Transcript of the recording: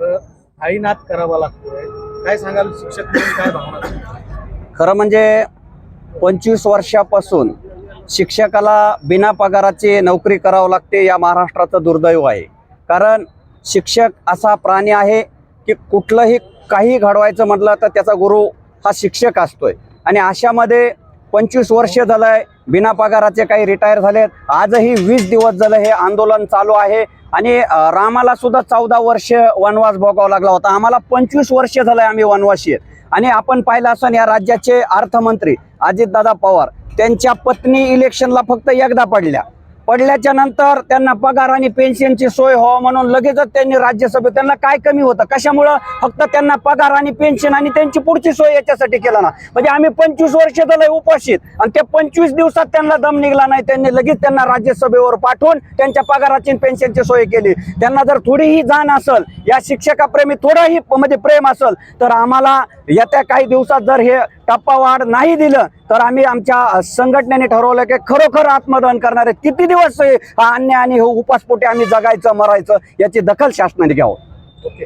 मात्र आईनाथ करावा लागतोय. काय सांगाल शिक्षक म्हणून काय भावना? खरं म्हणजे पंचवीस वर्षापासून शिक्षकाला बिना पगाराची नोकरी करावं लागते या महाराष्ट्राचं दुर्दैव आहे. कारण शिक्षक असा प्राणी आहे की कुठलंही काही घडवायचं म्हटलं तर त्याचा गुरु हा शिक्षक असतोय. आणि अशामध्ये पंचवीस वर्ष झालंय बिना पगाराचे काही रिटायर झालेत. आजही वीस दिवस झालं हे आंदोलन चालू आहे. आणि रामाला सुद्धा चौदा वर्ष वनवास भोगावा लागला होता. आम्हाला पंचवीस वर्ष झालंय आम्ही वनवासी आहेत. आणि आपण पाहिलं असं या राज्याचे अर्थमंत्री अजितदादा पवार त्यांच्या पत्नी इलेक्शनला फक्त एकदा पडल्या. पडल्याच्या नंतर त्यांना पगार आणि पेन्शनची सोय व्हावं म्हणून लगेचच त्यांनी राज्यसभेत त्यांना काय कमी होतं? कशामुळं? फक्त त्यांना पगार आणि पेन्शन आणि त्यांची पुढची सोय याच्यासाठी केला ना. म्हणजे आम्ही पंचवीस वर्ष झालंय उपाशीत आणि त्या पंचवीस दिवसात त्यांना दम निघला नाही. त्यांनी लगेच त्यांना राज्यसभेवर पाठवून त्यांच्या पगाराची पेन्शनची सोय केली. त्यांना जर थोडीही जाण असेल या शिक्षकाप्रेमी थोडाही म्हणजे प्रेम असेल तर आम्हाला येत्या काही दिवसात जर हे टप्पावाढ नाही दिलं तर आम्ही आमच्या संघटनेने ठरवलं की खरोखर आत्मदहन करणारे किती दिवस अन्य हा अन्याय आणि हो उपासपोटी आम्ही जगायचं मरायचं याची दखल शासनाने घ्यावं. ओके.